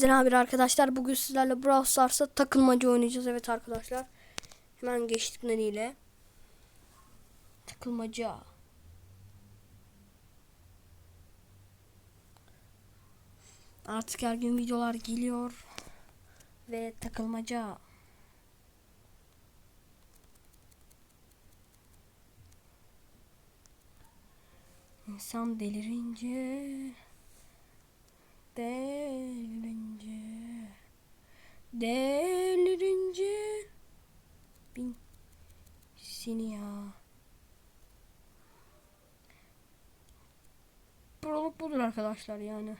Zen bir arkadaşlar bugün sizlerle Brawl Stars'a takılmaca oynayacağız. Evet arkadaşlar. Hemen geçtik ile Takılmaca. Artık her gün videolar geliyor. Ve takılmaca. İnsan delirince delirince delirince bin seni ya. Proluk budur arkadaşlar yani.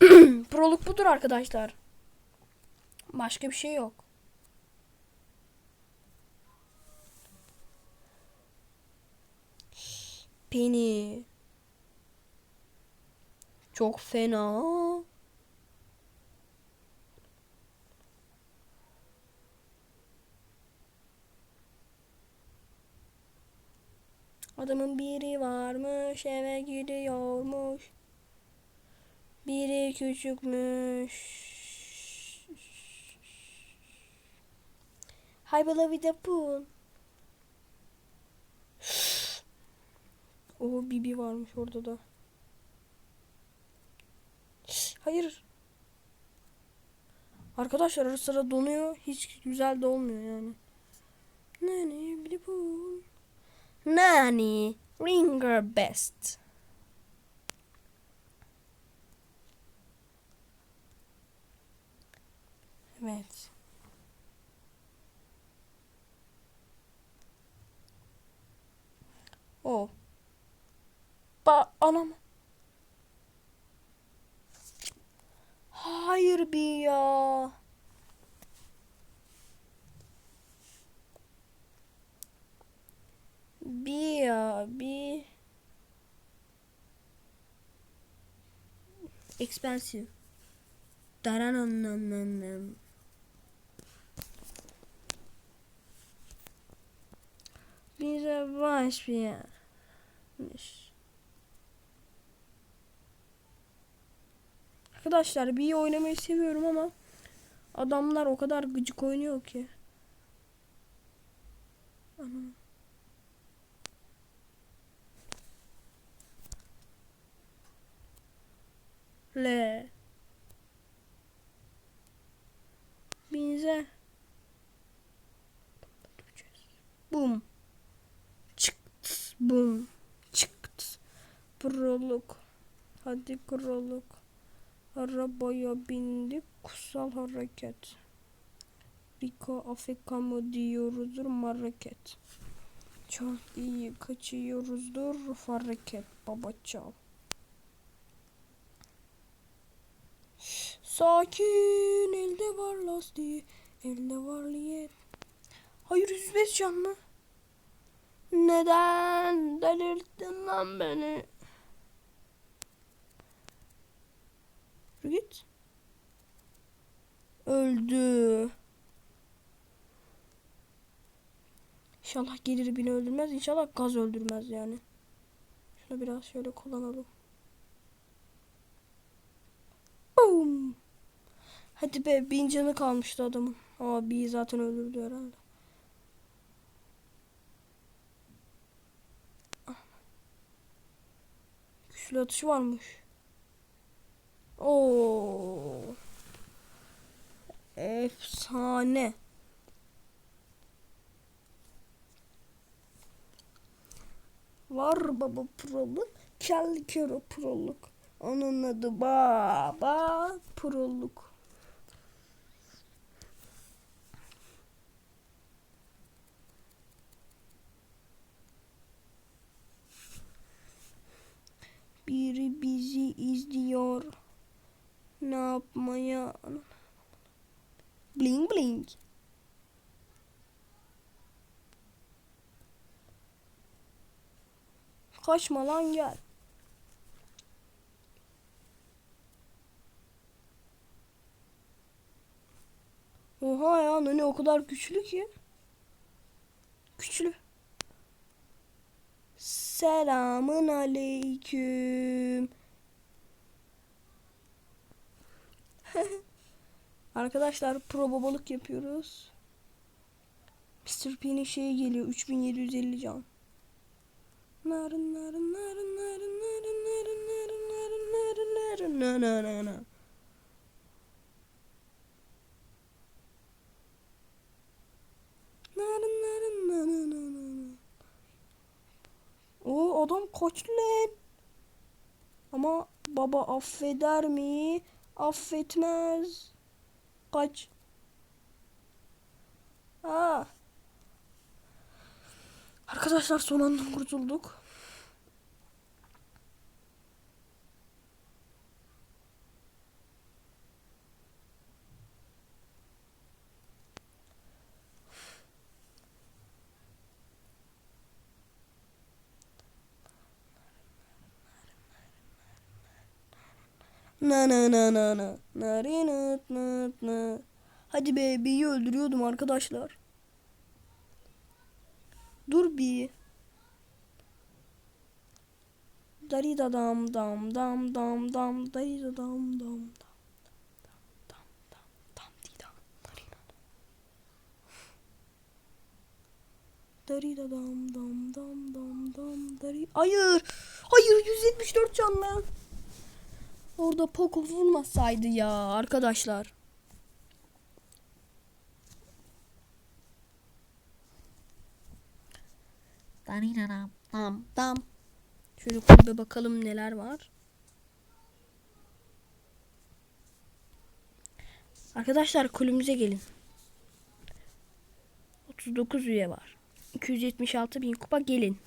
Proluk budur arkadaşlar. Başka bir şey yok. Penny çok fena. Adamın biri varmış eve gidiyormuş. Biri küçükmüş. Hi beloved Apple. O Bibi varmış orada da. Hayır. Arkadaşlar ara sıra donuyor. Hiç güzel de olmuyor yani. Nani Nani ringer best. Evet. O. Ba anam. Expensive. Darananananam. Bize baş bir yermiş. Arkadaşlar bir oynamayı seviyorum ama adamlar o kadar gıcık oynuyor ki. Anam. Prolog. Hadi prolog. Arabaya bindik. Kutsal hareket. Rika Afrika mı diyoruzdur hareket. Çok iyi kaçıyoruzdur hareket baba çal. Sakin elde var lastiği. Elde var liyet. Hayır 105 can mı? Neden delirttin lan beni? Git. Öldü. İnşallah gelir beni öldürmez. İnşallah gaz öldürmez yani. Şunu biraz şöyle kullanalım. Boom. Hadi be bin canı kalmıştı adamın. Aa bir zaten öldürdü herhalde. Ah. Güçlü atışı varmış. Oo. Efsane. Var baba proluk. Kelli kere proluk. Onun adı baba proluk. Biri bizi izliyor. Ne yapmaya? Bling bling. Kaçma lan gel. Oha ya Nani o kadar güçlü ki. Güçlü. Selamın aleyküm. Arkadaşlar pro babalık yapıyoruz. Mr. P'nin şeyi geliyor 3750 can. Narın narın narın narın narın narın narın narın narın narın na na na na. Narın narın na na na na na. O adam kaçtı lan. Ama baba affeder mi? Affetmez. Kaç. Aa. Arkadaşlar son anda kurtulduk. Na na na na na. Narinat nat na. Hadi be beyi öldürüyordum arkadaşlar. Dur bir. Dari da dam dam dam dam dam dari da dam dam dam dam dari da dam dam dam dam dam dari hayır hayır 174 canlı orada Poco vurmasaydı ya arkadaşlar Daninanam. Tamam tamam. Şöyle kulübe bakalım neler var. Arkadaşlar kulübümüze gelin. 39 üye var. 276 bin kupa gelin.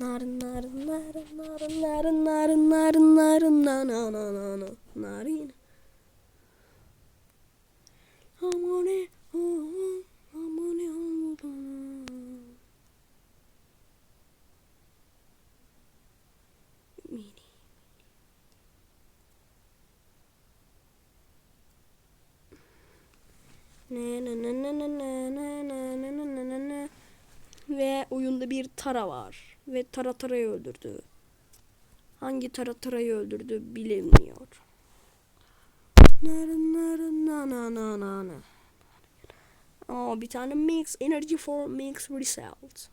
Narın narın narın narın narın narın narın narın na na na na na narın. Ve oyunda bir Tara var. Ve Tara Tara'yı öldürdü. Hangi Tara Tara'yı öldürdü bilinmiyor. Aa, bir tane mix energy for mix result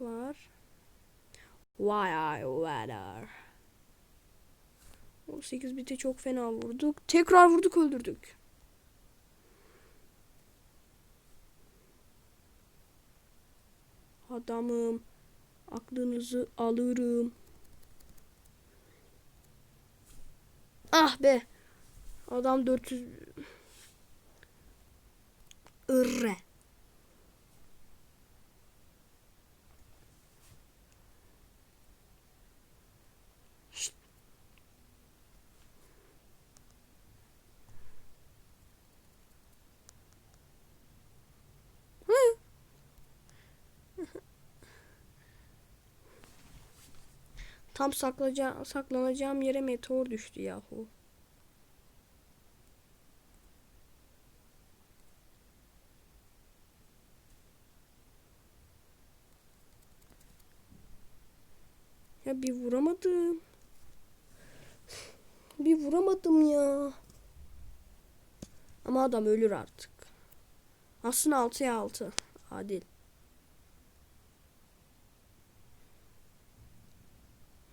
var. Why I weather. 18 bite çok fena vurduk. Tekrar vurduk öldürdük. Adamım. Aklınızı alırım. Ah be. Adam 400 Irre. Tam saklaca saklanacağım yere meteor düştü yahu. Ya bir vuramadım. Bir vuramadım ya. Ama adam ölür artık. Aslında 6'ya 6. Adil.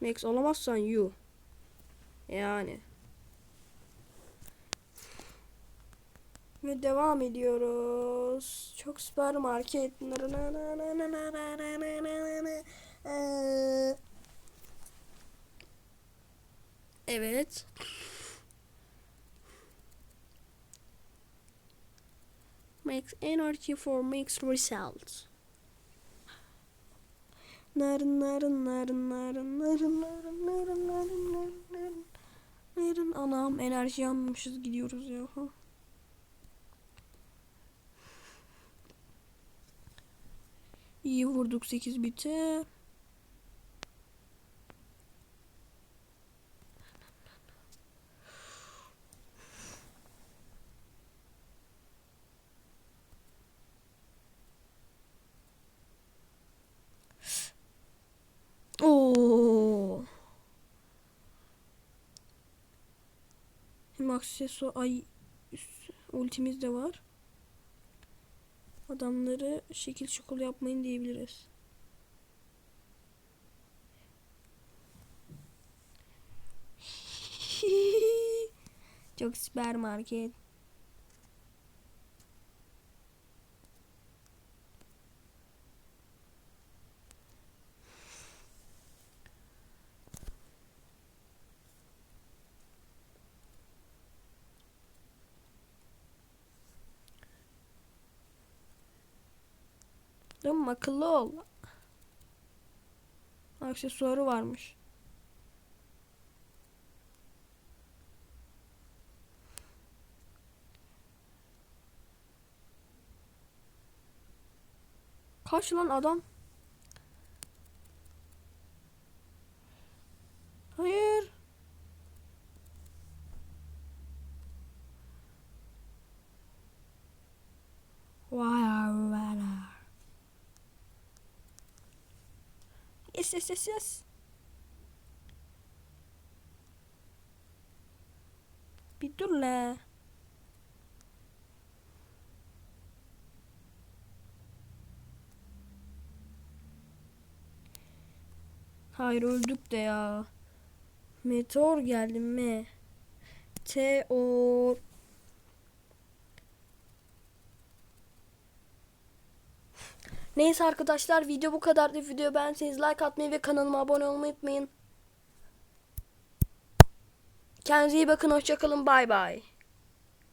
Max olamazsan you. Yani. Ve devam ediyoruz. Çok süpermarket. Ee, Evet. Makes energy for mixed results. Narın narın narın narın narın narın narın narın narın narın narın anam enerji yanmışız gidiyoruz ya. İyi vurduk 8 bite. Oo. Hem aksesuar ay ultimiz de var. Adamları şekil şukul yapmayın diyebiliriz. Çok süper mi? Akıllı ol. Aksesuarı varmış. Kaç lan adam? Yes yes yes. Bir dur la. Hayır öldük de ya. Meteor geldi mi? Meteor. Neyse arkadaşlar video bu kadardı. Video beğenseniz like atmayı ve kanalıma abone olmayı unutmayın. Kendinize iyi bakın. Hoşçakalın. Bay bay.